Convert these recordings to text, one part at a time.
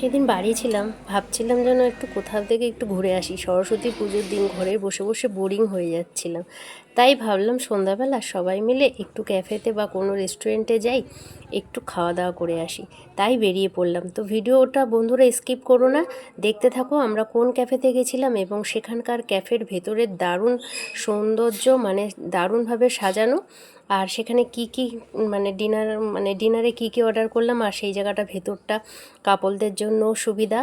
সেদিন বাড়ি ছিলাম, ভাবছিলাম যেন একটু কোথাও থেকে একটু ঘুরে আসি। সরস্বতী পুজোর দিন ঘরে বসে বসে বোরিং হয়ে যাচ্ছিলাম। তাই ভাবলাম সন্ধ্যাবেলা সবাই মিলে একটু ক্যাফেতে বা কোনো রেস্টুরেন্টে যাই, একটু খাওয়া দাওয়া করে আসি। তাই বেরিয়ে পড়লাম। তো ভিডিওটা বন্ধুরা স্কিপ করো না, দেখতে থাকো আমরা কোন ক্যাফেতে গেছিলাম এবং সেখানকার ক্যাফের ভেতরের দারুণ সৌন্দর্য মানে দারুণভাবে সাজানো আর সেখানে কি কি মানে ডিনার মানে ডিনারে কি কি অর্ডার করলাম আর সেই জায়গাটা ভেতরটা কাপলদের জন্য সুবিধা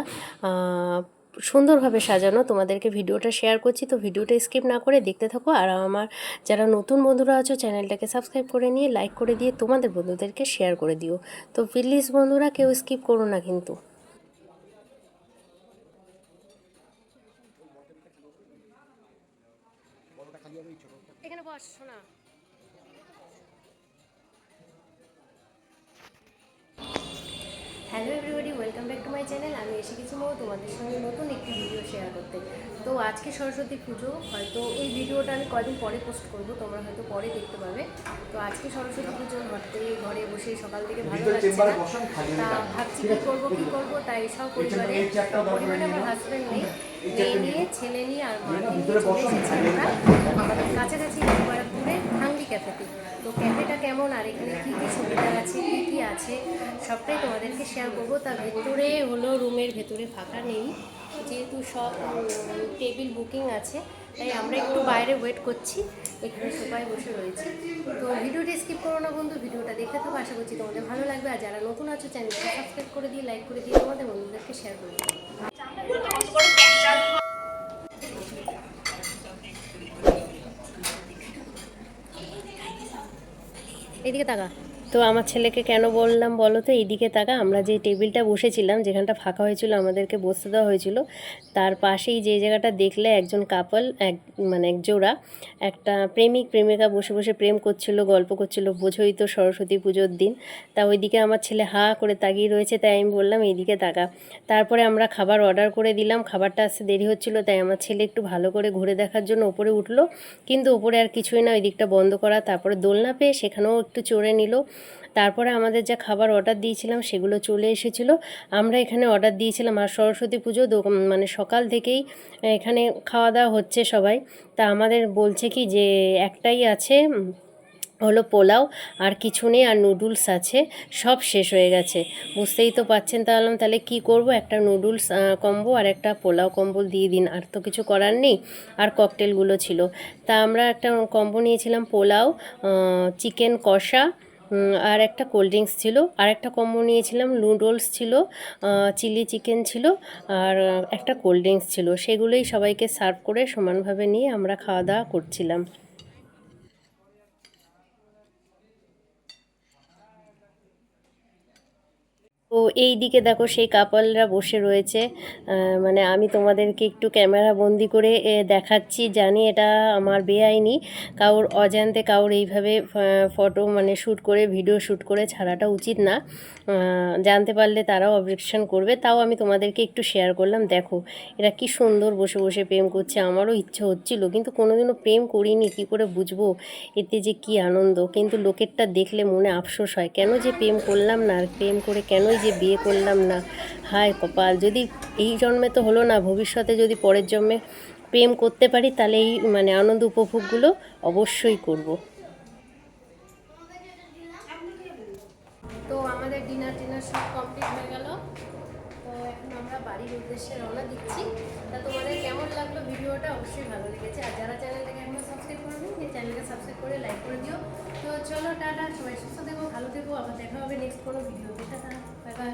সুন্দরভাবে সাজানো। তোমাদেরকে ভিডিওটা শেয়ার করছি তো ভিডিওটা স্কিপ না করে দেখতে থাকো। আর আমার যারা নতুন বন্ধুরা আছো চ্যানেলটাকে সাবস্ক্রাইব করে নিয়ে লাইক করে দিয়ে তোমাদের বন্ধুদেরকে শেয়ার করে দিও। তো প্লিজ বন্ধুরা কেউ স্কিপ করো না কিন্তু। এখানে বস শোনা। Hello everybody welcome back to my channel আমি এসে গেছি মো তোমাদের সঙ্গে নতুন একটি ভিডিও শেয়ার করতে। তো আজকে সরস্বতী পুজো হয়তো এই ভিডিওটা আমি কদিন পরে পোস্ট করব তোমরা হয়তো পরে দেখতে পাবে। তো আজকে সরস্বতী পুজো ঘরতে ঘরে বসে সকাল থেকে ভালো লাগছে না। তা ভাবছি কী করব কী করব তাই সব পরিবারে পরিবারে আমার হাজব্যান্ড নেই মেয়ে নিয়ে ছেলে নিয়ে আর মাকে নিয়ে চলে এসেছি আমরা। আমাদের কাছাকাছি গোয়ারপুরে হাঙ্গি ক্যাফেতে। তো ক্যাফেটা কেমন? আর এখানে কী কী সুবিধা আছে? কী কী আছে? সবটাই তোমাদেরকে শেয়ার করব। তার ভেতরে হলো রুমের ভেতরে ফাঁকা নেই। যেহেতু সব টেবিল বুকিং আছে, তাই আমরা একটু বাইরে ওয়েট করছি। এখানে সবাই বসে রয়েছে। তো ভিডিওটি স্কিপ করো না বন্ধু, ভিডিওটা দেখতে থাকো। আশা করছি তোমাদের ভালো লাগবে। আর যারা নতুন আছো চ্যানেলটা সাবস্ক্রাইব করে দিয়ে লাইক করে দিয়ে তোমাদের বন্ধুদেরকে শেয়ার করে দিও। এদিকে তাকা তো আমার ছেলেকে কেন বললাম বলো তো? এইদিকে তাকা, আমরা যে টেবিলটা বসেছিলাম, যেখানটা ফাঁকা হয়েছিল, আমাদেরকে বসতে দেওয়া হয়েছিল, তার পাশেই যে জায়গাটা দেখলে একজন কাপল এক মানে এক জোড়া, একটা প্রেমিক, প্রেমিকা বসে বসে প্রেম করছিল, গল্প করছিল বোঝোই তো সরস্বতী পুজোর দিন। তা ওইদিকে আমার ছেলে হা করে তাকিয়ে রয়েছে, তাই আমি বললাম, এইদিকে তাকা। তারপরে আমরা খাবার অর্ডার করে দিলাম, খাবারটা আসতে দেরি হচ্ছিল, তাই আমার ছেলে একটু ভালো করে ঘুরে দেখার জন্য উপরে উঠল, কিন্তু উপরে আর কিছুই না, ওই দিকটা বন্ধ করা, তারপরে দোলনা পেয়ে সেখানেও একটু চড়ে নিল। তারপরে আমাদের যা খাবার অর্ডার দিয়েছিলাম সেগুলো চলে এসেছিল। আমরা এখানে অর্ডার দিয়েছিলাম আর সরস্বতী পুজো মানে সকাল থেকেই এখানে খাওয়া দাওয়া হচ্ছে সবাই। তা আমাদের বলছে কি যে একটাই আছে হলো পোলাও আর কিছু নেই আর নুডলস আছে, সব শেষ হয়ে গেছে। বুঝতেই তো পাচ্ছেন তাহলে তাহলে কি করব? একটা নুডলস কম্বো আর একটা পোলাও কম্বো দিয়ে দিন, আর তো কিছু করার নেই, আর ককটেলগুলো ছিল। তা আমরা একটা কম্বো নিয়েছিলাম পোলাও চিকেন কষা আর একটা কোল্ড ড্রিঙ্কস ছিল। আর একটা কম্বো নিয়েছিলাম নুডলস ছিল চিলি চিকেন ছিল, আর একটা কোল্ড ড্রিঙ্কস ছিল। সেগুলোই সবাইকে সার্ভ করে সমানভাবে নিয়ে আমরা খাওয়া দাওয়া করছিলাম। এই দিকে দেখো সেই কাপলরা বসে রয়েছে। মানে আমি তোমাদেরকে একটু ক্যামেরা বন্দি করে দেখাচ্ছি, জানি এটা আমার বেআইনি। কারোর অজান্তে কারোর এইভাবে ফটো মানে শ্যুট করে ভিডিও শ্যুট করে ছাড়াটা উচিত না। জানতে পারলে তারাও অবজেকশন করবে, তাও আমি তোমাদেরকে একটু শেয়ার করলাম, দেখো, এরা কি সুন্দর বসে বসে প্রেম করছে, আমারও ইচ্ছে হচ্ছিল, কিন্তু কোনোদিনও প্রেম করিনি, কি করে বুঝব? এতে যে কি আনন্দ, কিন্তু লোকেরটা দেখলে মনে আফসোস হয়, কেন যে প্রেম করলাম না, আর প্রেম করে কেনই যে বিয়ে করলাম না। হায় কপাল, যদি এই জন্মে তো হলো না, ভবিষ্যতে যদি পরের জন্মে প্রেম করতে পারি, তাহলে এই মানে আনন্দ উপভোগগুলো অবশ্যই করব। তো আমাদের ডিনার টিনার সব কমপ্লিট হয়ে গেল। তো এখন আমরা বাড়ির উদ্দেশ্যে রওনা দিচ্ছি। তা তোমাদের কেমন লাগল ভিডিওটা? অবশ্যই ভালো লেগেছে। আর যারা চ্যানেলটাকে এখনও সাবস্ক্রাইব সেই সাবস্ক্রাইব করে লাইক করে দিও। তো চলো টাটা, সবাই সুস্থ থেকো, ভালো থেকো, আবার দেখা হবে নেক্সট কোনো ভিডিওতে টাটা বাই বাই